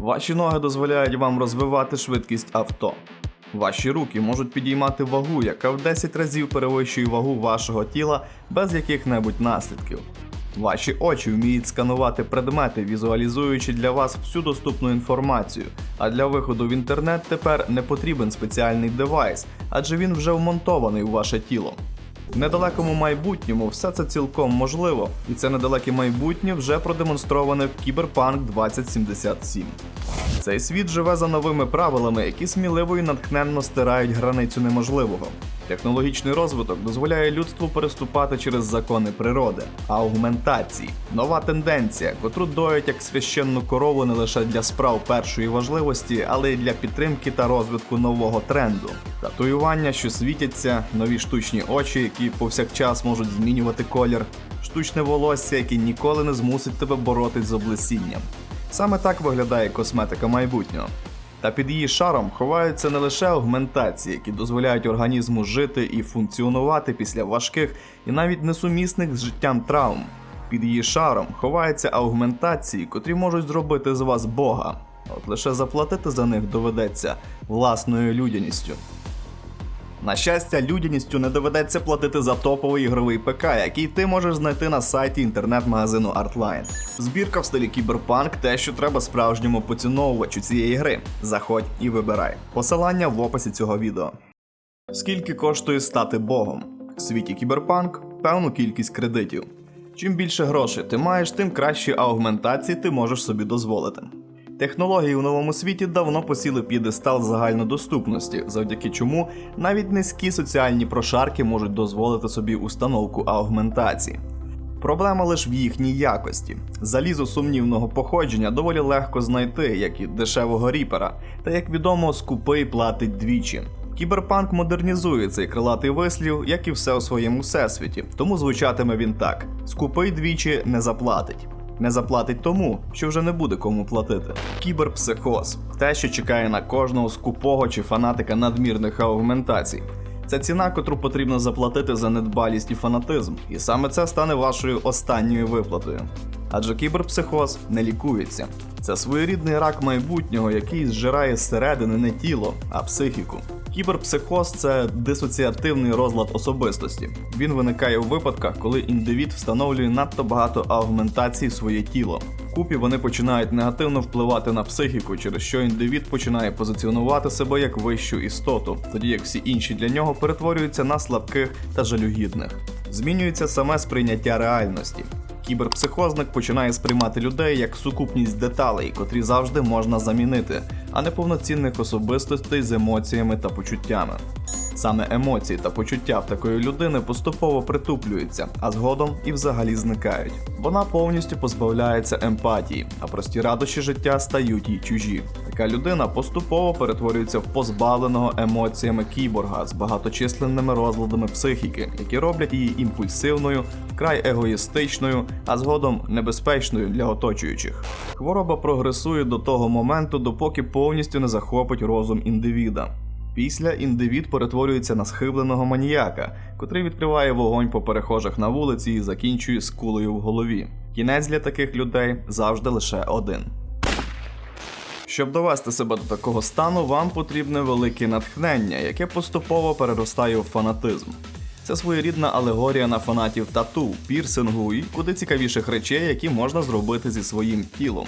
Ваші ноги дозволяють вам розвивати швидкість авто. Ваші руки можуть підіймати вагу, яка в 10 разів перевищує вагу вашого тіла без яких-небудь наслідків. Ваші очі вміють сканувати предмети, візуалізуючи для вас всю доступну інформацію. А для виходу в інтернет тепер не потрібен спеціальний девайс, адже він вже вмонтований у ваше тіло. В недалекому майбутньому все це цілком можливо, і це недалеке майбутнє вже продемонстроване в Кіберпанк 2077. Цей світ живе за новими правилами, які сміливо і натхненно стирають границю неможливого. Технологічний розвиток дозволяє людству переступати через закони природи, аугментації, нова тенденція, котру доють як священну корову не лише для справ першої важливості, але й для підтримки та розвитку нового тренду. Татуювання, що світяться, нові штучні очі, які повсякчас можуть змінювати колір, штучне волосся, яке ніколи не змусить тебе боротись з облесінням. Саме так виглядає косметика майбутнього. Та під її шаром ховаються не лише аугментації, які дозволяють організму жити і функціонувати після важких і навіть несумісних з життям травм. Під її шаром ховаються аугментації, котрі можуть зробити з вас Бога. От лише заплатити за них доведеться власною людяністю. На щастя, людяністю не доведеться платити за топовий ігровий ПК, який ти можеш знайти на сайті інтернет-магазину Artline. Збірка в стилі кіберпанк те, що треба справжньому поціновувачу цієї гри. Заходь і вибирай. Посилання в описі цього відео. Скільки коштує стати богом? В світі кіберпанк певну кількість кредитів. Чим більше грошей ти маєш, тим кращі аугментації ти можеш собі дозволити. Технології у новому світі давно посіли п'єдестал загальнодоступності, завдяки чому навіть низькі соціальні прошарки можуть дозволити собі установку аугментації. Проблема лише в їхній якості. Залізо сумнівного походження доволі легко знайти, як і дешевого ріпера, та як відомо, скупий платить двічі. Кіберпанк модернізує цей крилатий вислів, як і все у своєму всесвіті, тому звучатиме він так: скупий двічі не заплатить. Не заплатить тому, що вже не буде кому платити. Кіберпсихоз те, що чекає на кожного скупого чи фанатика надмірних аугментацій. Це ціна, котру потрібно заплатити за недбалість і фанатизм, і саме це стане вашою останньою виплатою. Адже кіберпсихоз не лікується. Це своєрідний рак майбутнього, який зжирає зсередини не тіло, а психіку. Кіберпсихоз це дисоціативний розлад особистості. Він виникає у випадках, коли індивід встановлює надто багато аугментацій в своє тіло. Вкупі вони починають негативно впливати на психіку, через що індивід починає позиціонувати себе як вищу істоту, тоді як всі інші для нього перетворюються на слабких та жалюгідних. Змінюється саме сприйняття реальності. Кіберпсихозник починає сприймати людей як сукупність деталей, котрі завжди можна замінити, а не повноцінних особистостей з емоціями та почуттями. Саме емоції та почуття в такої людини поступово притуплюються, а згодом і взагалі зникають. Вона повністю позбавляється емпатії, а прості радощі життя стають їй чужі. Така людина поступово перетворюється в позбавленого емоціями кіборга з багаточисленними розладами психіки, які роблять її імпульсивною, вкрай егоїстичною, а згодом небезпечною для оточуючих. Хвороба прогресує до того моменту, допоки повністю не захопить розум індивіда. Після індивід перетворюється на схибленого маніяка, котрий відкриває вогонь по перехожих на вулиці і закінчує скулею в голові. Кінець для таких людей завжди лише один. Щоб довести себе до такого стану, вам потрібне велике натхнення, яке поступово переростає в фанатизм. Це своєрідна алегорія на фанатів тату, пірсингу і куди цікавіших речей, які можна зробити зі своїм тілом.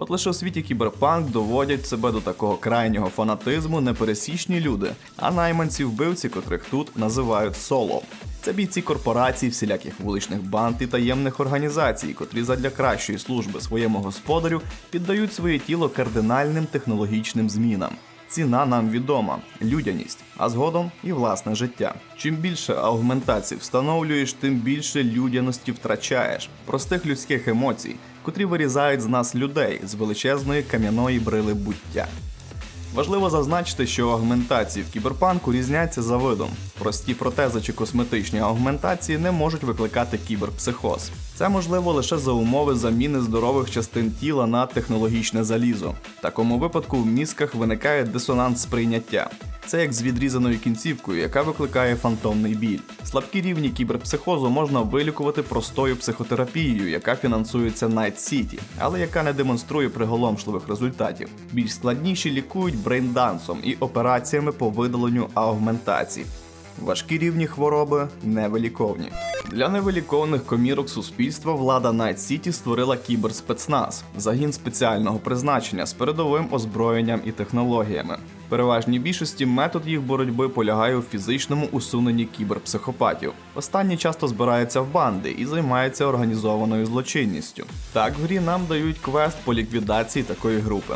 От лише у світі кіберпанк доводять себе до такого крайнього фанатизму непересічні люди, а найманці вбивці, котрих тут називають соло. Це бійці корпорацій, всіляких вуличних банд і таємних організацій, котрі задля кращої служби своєму господарю піддають своє тіло кардинальним технологічним змінам. Ціна нам відома людяність, а згодом і власне життя. Чим більше аугментацій встановлюєш, тим більше людяності втрачаєш, простих людських емоцій, котрі вирізають з нас людей з величезної кам'яної брили буття. Важливо зазначити, що аугментації в кіберпанку різняться за видом. Прості протези чи косметичні аугментації не можуть викликати кіберпсихоз. Це можливо лише за умови заміни здорових частин тіла на технологічне залізо. В такому випадку в мізках виникає дисонанс сприйняття. Це як з відрізаною кінцівкою, яка викликає фантомний біль. Слабкі рівні кіберпсихозу можна вилікувати простою психотерапією, яка фінансується Night City, але яка не демонструє приголомшливих результатів. Більш складніші лікують брейндансом і операціями по видаленню аугментацій. Важкі рівні хвороби невиліковні. Для невиліковних комірок суспільства влада Night City створила кіберспецназ загін спеціального призначення з передовим озброєнням і технологіями. Переважній більшості метод їх боротьби полягає у фізичному усуненні кіберпсихопатів. Останні часто збираються в банди і займаються організованою злочинністю. Так в грі нам дають квест по ліквідації такої групи.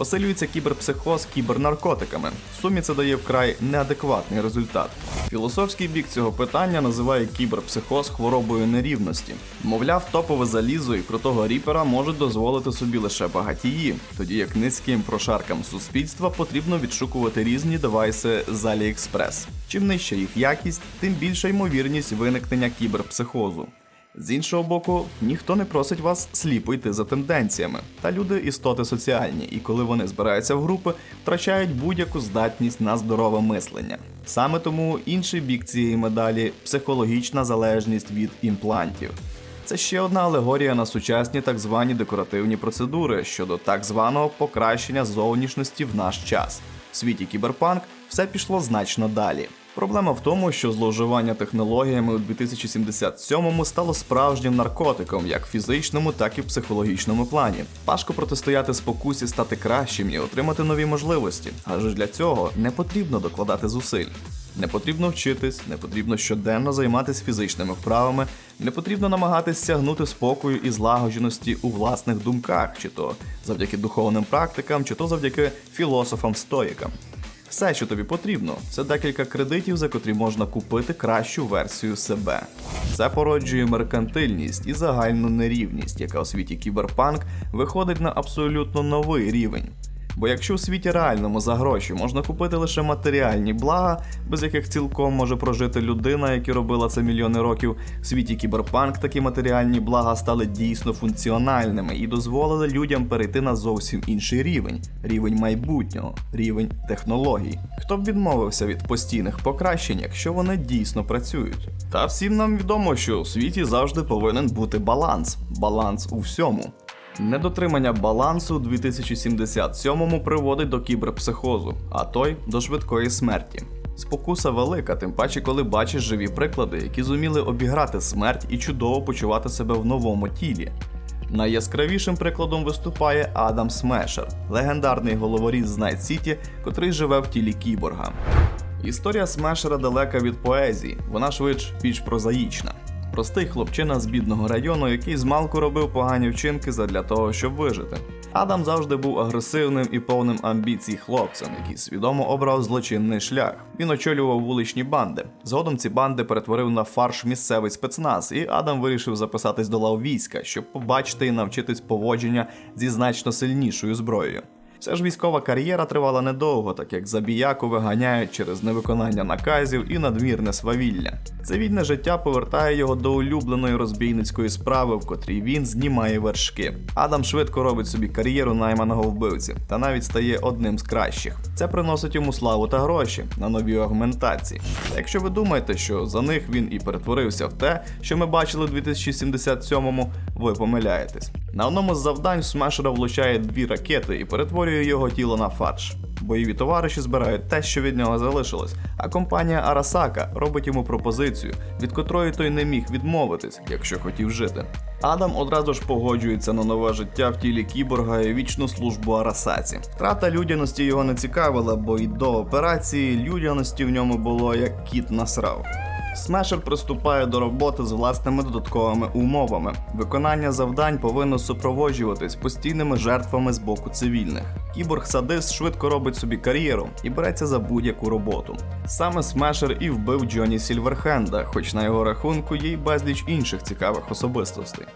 Посилюється кіберпсихоз кібернаркотиками. В сумі це дає вкрай неадекватний результат. Філософський бік цього питання називає кіберпсихоз хворобою нерівності. Мовляв, топове залізо і крутого ріпера можуть дозволити собі лише багатії, тоді як низьким прошаркам суспільства потрібно відшукувати різні девайси з AliExpress. Чим нижча їх якість, тим більша ймовірність виникнення кіберпсихозу. З іншого боку, ніхто не просить вас сліпо йти за тенденціями. Та люди істоти соціальні, і коли вони збираються в групи, втрачають будь-яку здатність на здорове мислення. Саме тому інший бік цієї медалі психологічна залежність від імплантів. Це ще одна алегорія на сучасні так звані декоративні процедури щодо так званого покращення зовнішності в наш час. В світі кіберпанк все пішло значно далі. Проблема в тому, що зловживання технологіями у 2077-му стало справжнім наркотиком, як в фізичному, так і в психологічному плані. Важко протистояти спокусі стати кращим і отримати нові можливості, адже для цього не потрібно докладати зусиль. Не потрібно вчитись, не потрібно щоденно займатися фізичними вправами, не потрібно намагатись сягнути спокою і злагодженості у власних думках, чи то завдяки духовним практикам, чи то завдяки філософам-стоїкам. Все, що тобі потрібно, це декілька кредитів, за котрі можна купити кращу версію себе. Це породжує меркантильність і загальну нерівність, яка у світі кіберпанк виходить на абсолютно новий рівень. Бо якщо у світі реальному за гроші можна купити лише матеріальні блага, без яких цілком може прожити людина, яка робила це мільйони років, в світі кіберпанк такі матеріальні блага стали дійсно функціональними і дозволили людям перейти на зовсім інший рівень рівень майбутнього, рівень технологій. Хто б відмовився від постійних покращень, якщо вони дійсно працюють? Та всім нам відомо, що у світі завжди повинен бути баланс, баланс у всьому. Недотримання балансу у 2077-му приводить до кіберпсихозу, а той до швидкої смерті. Спокуса велика, тим паче, коли бачиш живі приклади, які зуміли обіграти смерть і чудово почувати себе в новому тілі. Найяскравішим прикладом виступає Адам Смешер, легендарний головоріз з Найт Сіті, котрий живе в тілі кіборга. Історія Смешера далека від поезії, вона швидш більш прозаїчна. Простий хлопчина з бідного району, який змалку робив погані вчинки задля того, щоб вижити. Адам завжди був агресивним і повним амбіцій хлопцем, який свідомо обрав злочинний шлях. Він очолював вуличні банди. Згодом ці банди перетворив на фарш місцевий спецназ, і Адам вирішив записатись до лав війська, щоб побачити і навчитись поводження зі значно сильнішою зброєю. Все ж військова кар'єра тривала недовго, так як забіяку виганяють через невиконання наказів і надмірне свавілля. Цивільне життя повертає його до улюбленої розбійницької справи, в котрій він знімає вершки. Адам швидко робить собі кар'єру найманого вбивці та навіть стає одним з кращих. Це приносить йому славу та гроші на нові агментації. Та якщо ви думаєте, що за них він і перетворився в те, що ми бачили в 2077-му, ви помиляєтесь. На одному з завдань Смешера влучає дві ракети і перетворює його тіло на фарш. Бойові товариші збирають те, що від нього залишилось, а компанія Арасака робить йому пропозицію, від котрої той не міг відмовитись, якщо хотів жити. Адам одразу ж погоджується на нове життя в тілі кіборга і вічну службу Арасаці. Втрата людяності його не цікавила, бо й до операції людяності в ньому було як кіт насрав. Смешер приступає до роботи з власними додатковими умовами. Виконання завдань повинно супроводжуватись постійними жертвами з боку цивільних. Кіборг-садист швидко робить собі кар'єру і береться за будь-яку роботу. Саме Смешер і вбив Джоні Сільверхенда, хоч на його рахунку є й безліч інших цікавих особистостей.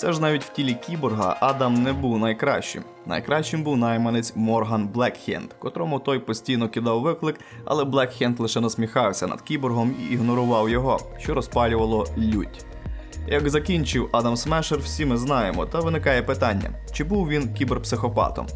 Все ж навіть в тілі кіборга Адам не був найкращим. Найкращим був найманець Морган Блекхенд, котрому той постійно кидав виклик, але Блекхенд лише насміхався над кіборгом і ігнорував його, що розпалювало лють. Як закінчив Адам Смешер, всі ми знаємо, та виникає питання: чи був він кіберпсихопатом?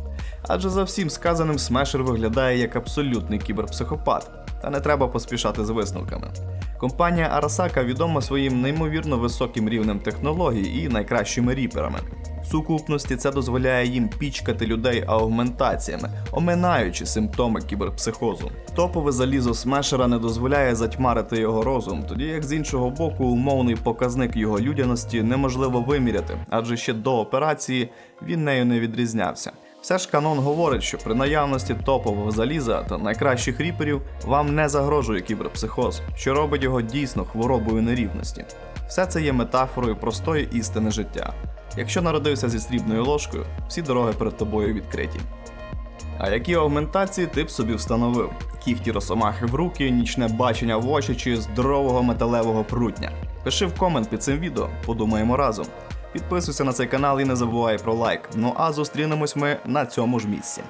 Адже за всім сказаним Смешер виглядає як абсолютний кіберпсихопат, та не треба поспішати з висновками. Компанія Arasaka відома своїм неймовірно високим рівнем технологій і найкращими ріперами. В сукупності це дозволяє їм пічкати людей аугментаціями, оминаючи симптоми кіберпсихозу. Топове залізо смешера не дозволяє затьмарити його розум, тоді як з іншого боку, умовний показник його людяності неможливо виміряти, адже ще до операції він нею не відрізнявся. Все ж канон говорить, що при наявності топового заліза та найкращих ріперів вам не загрожує кіберпсихоз, що робить його дійсно хворобою нерівності. Все це є метафорою простої істини життя. Якщо народився зі срібною ложкою, всі дороги перед тобою відкриті. А які аугментації ти б собі встановив? Кіхті росомахи в руки, нічне бачення в очі чи здорового металевого прутня? Пиши в комент під цим відео, подумаємо разом. Підписуйся на цей канал і не забувай про лайк. Ну а зустрінемось ми на цьому ж місці.